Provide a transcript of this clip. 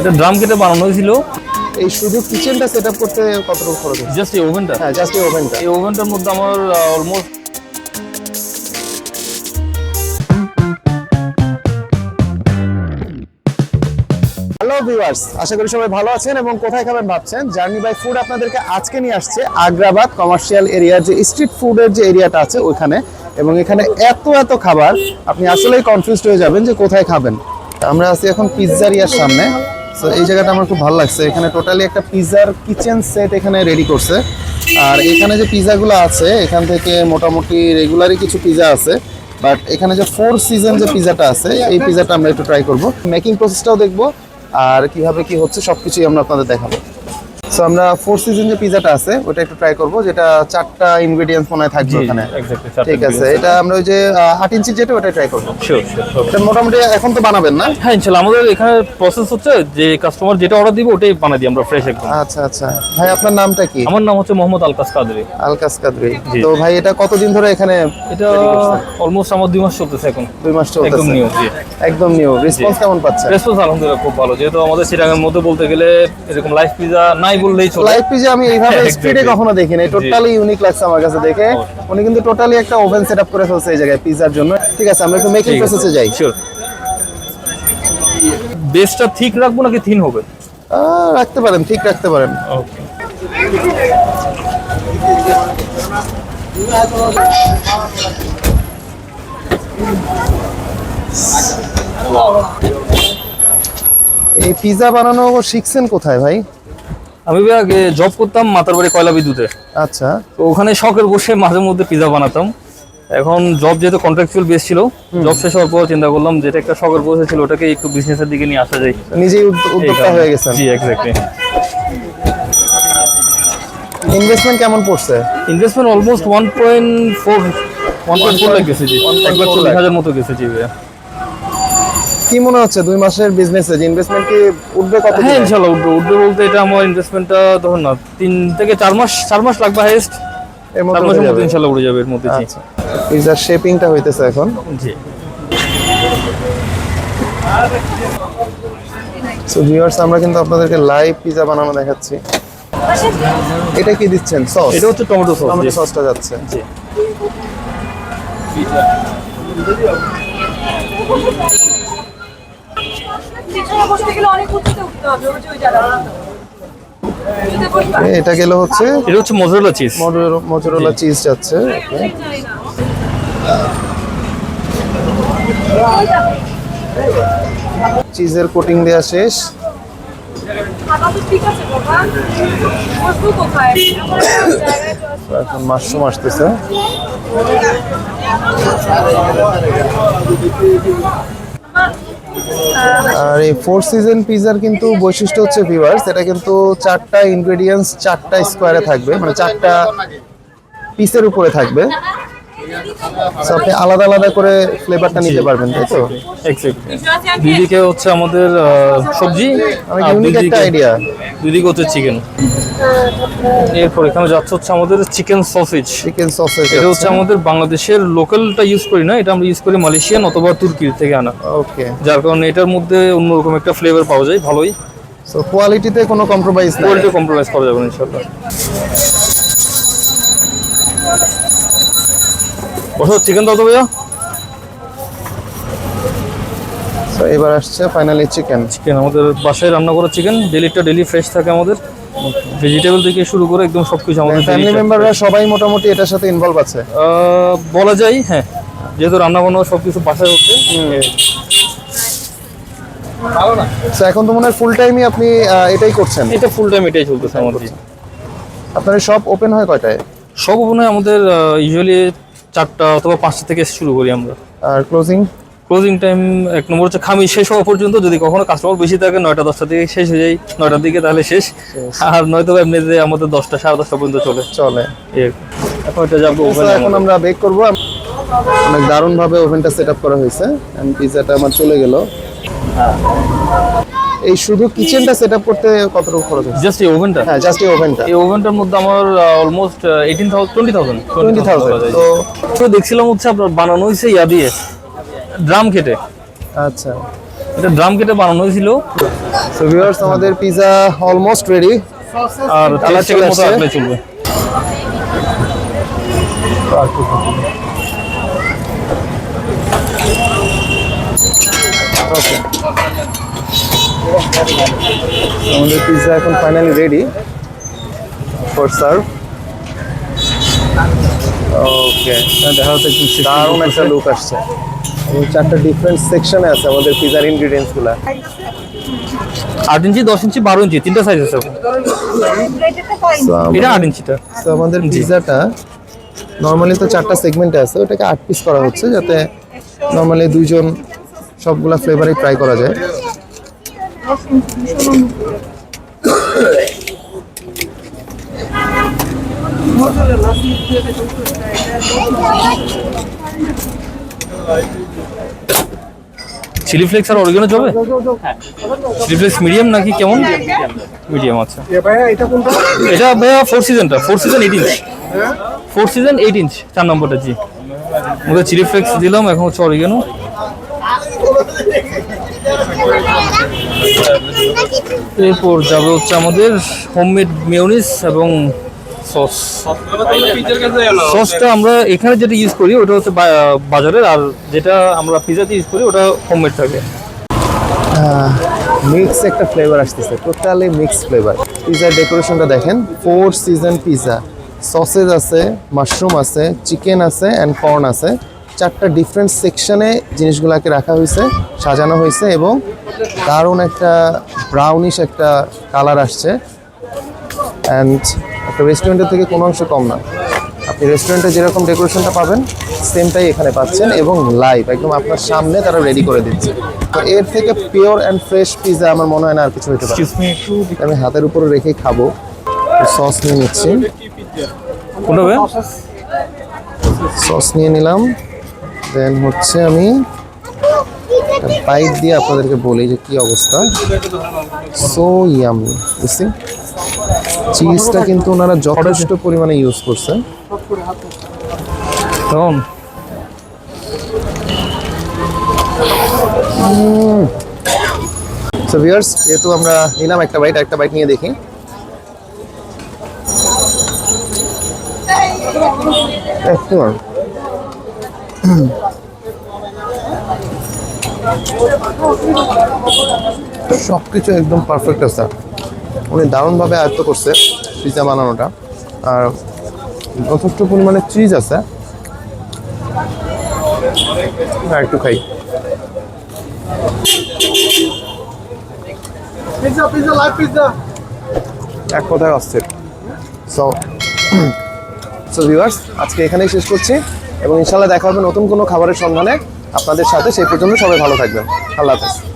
এটা ড্রাম কেটে বানানো হয়েছিল। এই শুধু কিচেনটা সেট আপ করতে কতটুকু খরচ? হচ্ছে জাস্ট এই ওভেনটা হ্যাঁ জাস্ট এই ওভেনটা এই ওভেনটার মধ্যে আমার অলমোস্ট হ্যালো ভিউয়ার্স আশা করি সবাই ভালো আছেন এবং কোথায় খাবেন ভাবছেন? জার্নি বাই ফুড আপনাদেরকে আজকে নিয়ে আসছে আগ্রাবাদ কমার্শিয়াল এরিয়ার যে স্ট্রিট ফুডের যে এরিয়াটা আছে ওইখানে। এবং এখানে এত এত খাবার আপনি আসলেই কনফিউজড হয়ে যাবেন যে কোথায় খাবেন। আমরা আছি এখন পিৎজারিয়ার সামনে। তো এই জায়গাটা আমার খুব ভালো লাগছে। এখানে টোটালি একটা পিজার কিচেন সেট এখানে রেডি করছে। আর এখানে যে পিজাগুলো আছে, এখান থেকে মোটামুটি রেগুলারই কিছু পিজা আছে। বাট এখানে যে ফোর সিজন যে পিজাটা আছে, এই পিজাটা আমরা একটু ট্রাই করব। মেকিং প্রসেসটাও দেখব, আর কীভাবে কি হচ্ছে সব কিছুই আমরা আপনাদের দেখাবো। সো আমরা ফোর সিজন যে পিজাটা আছে ওটা একটু ট্রাই করব যেটা চারটা ইনগ্রেডিয়েন্টস মনে হয় থাকবে ওখানে। ঠিক আছে এটা আমরা ওই যে আট ইঞ্চি যেটা ওটা ট্রাই করব। এটা মোটামুটি এখন তো বানাবেন না? হ্যাঁ ইনশাল্লাহ আমাদের এখানে প্রসেস হচ্ছে যে কাস্টমার যেটা অর্ডার দিবে ওটাই বানিয়ে দিই আমরা ফ্রেশ একদম। আচ্ছা আচ্ছা। ভাই আপনার নামটা কি? আমার নাম হচ্ছে মোহাম্মদ আলকাস কাদরি। আলকাস কাদরি। তো ভাই এটা কতদিন ধরে এখানে এটা অলমোস্ট আমার দুই মাস চলতেছে এখন। দুই মাস চলতেছে। একদম নিউ একদম নিউ রেসপন্স কেমন পাচ্ছেন? রেসপন্স আলহামদুলিল্লাহ খুব ভালো। যেহেতু আমাদের চিটাগাংয়ের মধ্যে বলতে গেলে এরকম লাইভ পিজা নাই বললেই চলে। লাইভ পিজা আমি এইভাবে. স্পিডে কখনো দেখিনি। টোটালি ইউনিক লাগছে আমার কাছে দেখে। উনি কিন্তু টোটালি একটা ওভেন সেটআপ করে ফেলছে এই জায়গায় পিজার জন্য। ঠিক আছে আমরা একটু মেকিং প্রসেসে যাই। শিওর বেসটা ঠিক রাখব নাকি থিন হবে? রাখতে পারেন ঠিক রাখতে পারেন। ওকে এই পিজা বানানো শিখছেন কোথায় ভাই? আমি আগে জব করতাম মাতার বাড়ি কয়লা বিদ্যুতে। আচ্ছা। তো ওখানে শখের বসে মাঝে মধ্যে পিজা বানাতাম। এখন জব যেহেতু কন্ট্রাকচুয়াল বেস ছিল জব শেষ হওয়ার পর চিন্তা করলাম যেটা একটা শখের বসে ছিল ওটাকে একটু বিজনেসের দিকে নিয়ে আসা যায়। নিজেই উদ্যোক্তা হয়ে গেছেন। জি এক্স্যাক্টলি ইনভেস্টমেন্ট কেমন পড়ছে? Investment almost one point four one point four lakh গেছে জি। 1.4 লাখ। মতো গেছে জি ভাইয়া। কি মনে হচ্ছে দুই মাসের বিজনেসে যে ইনভেস্টমেন্ট কি উঠবে কত হ্যাঁ ইনশাল্লাহ উঠবে। উঠবে বলতে এটা আমার ইনভেস্টমেন্টটা ধরুন না তিন থেকে চার মাস চার মাস লাগবে হাইয়েস্ট এর মধ্যে চার উঠে মাসের যাবে? মধ্যে ইনশাল্লাহ উঠে যাবে এর মধ্যে জি। আচ্ছা। পিজার শেপিংটা হইতেছে এখন। জি। সো ভিউয়ার্স আমরা কিন্তু আপনাদেরকে লাইভ পিজা বানানো দেখাচ্ছি। এটা কি দিচ্ছেন? সস এটা হচ্ছে টমেটো সস টমেটো সসটা যাচ্ছে। জি। পিছনে এটা গেল হচ্ছে এটা হচ্ছে মজরেলা চিজ মোজরেলা চিজ যাচ্ছে। চিজের কোটিং দেওয়া শেষ। এখন মাশরুম আসতেছে। আর এই ফোর সিজন পিজার কিন্তু বৈশিষ্ট্য হচ্ছে ভিভার্স এটা কিন্তু চারটা ইনগ্রেডিয়েন্টস চারটা স্কোয়ারে থাকবে মানে চারটা পিসের উপরে থাকবে। আপনি আলাদা আলাদা করে ফ্লেভারটা নিতে পারবেন তাই তো? দুদিকে হচ্ছে আমাদের সবজি ইউনিক একটা আইডিয়া দুদিকে হচ্ছে চিকেন এরপর এখানে যাচ্ছে হচ্ছে আমাদের চিকেন সসেজ চিকেন সসেজ এটা হচ্ছে আমাদের বাংলাদেশের লোকালটা ইউজ করি না এটা আমরা ইউজ করি মালয়েশিয়ান অথবা তুর্কির থেকে আনা। ওকে যার কারণে এটার মধ্যে অন্যরকম একটা ফ্লেভার পাওয়া যায় ভালোই। সো কোয়ালিটিতে কোনো কম্প্রোমাইজ কোয়ালিটি কম্প্রোমাইজ করা যাবে না বসো চিকেন দাও তো ভাইয়া। এবার আসছে ফাইনালি চিকেন চিকেন আমাদের বাসায় রান্না করা চিকেন ডেলিটা ডেলি ফ্রেশ থাকে আমাদের। ভেজিটেবল থেকে শুরু করে একদম সবকিছু আমাদের ফ্যামিলি মেম্বাররা সবাই মোটামুটি এটার সাথে ইনভলভ আছে। বলা যায় হ্যাঁ। যেহেতু রান্না বান্না সবকিছু বাসায় হচ্ছে এখন তো মনে হয় ফুল টাইমই আপনি এটাই করছেন। এটা ফুল টাইম এটাই চলতেছে আমাদের আপনার সব ওপেন হয় কয়টায়? সব ওপেন হয় আমাদের ইউজুয়ালি চারটা অথবা পাঁচটা থেকে শুরু করি আমরা। আর ক্লোজিং ক্লোজিং টাইম এক নম্বর হচ্ছে খামি শেষ হওয়া পর্যন্ত যদি কখনো কাস্টমার বেশি থাকে নয়টা দশটা থেকে শেষ হয়ে যায়। নয়টার দিকে তাহলে শেষ। আর নয়তো এমনিতে আমাদের দশটা সাড়ে দশটা পর্যন্ত চলে। চলে। এখন এটা যাব এখন আমরা বেক করব। অনেক দারুণ ভাবে ওভেনটা সেট আপ করা হয়েছে। পিজাটা আমার চলে গেল। এই শুধু কিচেনটা সেট আপ করতে কতটুকু খরচ হচ্ছে? জাস্ট এই ওভেনটা হ্যাঁ জাস্ট এই ওভেনটা এই ওভেনটার মধ্যে আমার almost eighteen thousand twenty thousand twenty thousand তো তো দেখছিলাম হচ্ছে আপনার বানানো হয়েছে ইয়া দিয়ে ড্রাম কেটে আচ্ছা। এটা ড্রাম কেটে বানানো হয়েছিল। সো ভিউয়ার্স আমাদের পিজা অলমোস্ট রেডি আর তেল চলে মতো। চলবে। আমাদের পিজা এখন finally ready for serve okay দেখা যাচ্ছে দারুণ একটা লুক আসছে। চারটা ডিফারেন্ট সেকশনে আছে আমাদের পিজার ইনগ্রিডিয়েন্টসগুলা। আট ইঞ্চি দশ ইঞ্চি বারো ইঞ্চি তিনটা সাইজ আছে। এটা আট ইঞ্চিটা। তো আমাদের পিজাটা নর্মালি তো চারটা সেগমেন্টে আছে ওটাকে আট পিস করা হচ্ছে যাতে নর্মালি দুইজন সবগুলা ফ্লেভারই ট্রাই করা যায়। চিলি ফ্লেক্স আর অরিগানো চলবে চিলি ফ্লেক্স মিডিয়াম নাকি কেমন? মিডিয়াম আচ্ছা। এটা ভাইয়া ফোর সিজনটা four season eight inch four season eight inch চার নম্বরটা জি। ওদের চিলি ফ্লেক্স দিলাম এখন হচ্ছে অরিগানো এরপর যাবে হচ্ছে আমাদের হোমমেড মেয়নিস এবং সস। সসটা আমরা এখানে যেটা ইউজ করি, ওটা হচ্ছে বাজারের, আর যেটা আমরা পিজাতে ইউজ করি, ওটা হোমমেড থাকে। মিক্স একটা ফ্লেভার আসতেছে টোটালি মিক্স ফ্লেভার পিজার ডেকোরেশনটা দেখেন ফোর সিজন পিজা সসেজ আছে মাশরুম আছে চিকেন আছে অ্যান্ড কর্ন আছে। চারটা ডিফারেন্ট সেকশনে জিনিসগুলোকে রাখা হয়েছে সাজানো হয়েছে এবং দারুণ একটা ব্রাউনিশ একটা কালার আসছে। অ্যান্ড একটা রেস্টুরেন্টের থেকে কোনো অংশ কম না। আপনি রেস্টুরেন্টে যেরকম ডেকোরেশনটা পাবেন সেমটাই এখানে পাচ্ছেন এবং লাইভ একদম আপনার সামনে তারা রেডি করে দিচ্ছে। তো এর থেকে পিওর অ্যান্ড ফ্রেশ পিজা আমার মনে হয় না আর কিছু হতে পারে। আমি হাতের উপরে রেখে খাব। সস নিয়ে নিচ্ছি। সস নিয়ে নিলাম। দেন হচ্ছে আমি বাইক দিয়ে আপনাদেরকে বলি যে কি অবস্থা। সো ইয়ামি বুঝছি চিজটা কিন্তু ওনারা যথেষ্ট পরিমাণে ইউজ করছে তখন সো ভিউয়ার্স যেহেতু আমরা নিলাম একটা বাইট একটা বাইট নিয়ে দেখি। Excellent. সব কিছু একদম পারফেক্ট আছে উনি দারুণভাবে আয়ত্ত করছে পিজা বানানোটা। আর যথেষ্ট পরিমাণে চিজ আছে। আর একটু খাই। এক কথায় অস্থির। সো সো ভিউয়ার্স আজকে এখানেই শেষ করছি। এবং ইনশাল্লাহ দেখা হবে নতুন কোনো খাবারের সন্ধানে আপনাদের সাথে। সেই পর্যন্ত সবাই ভালো থাকবেন। আল্লাহ হাফেজ।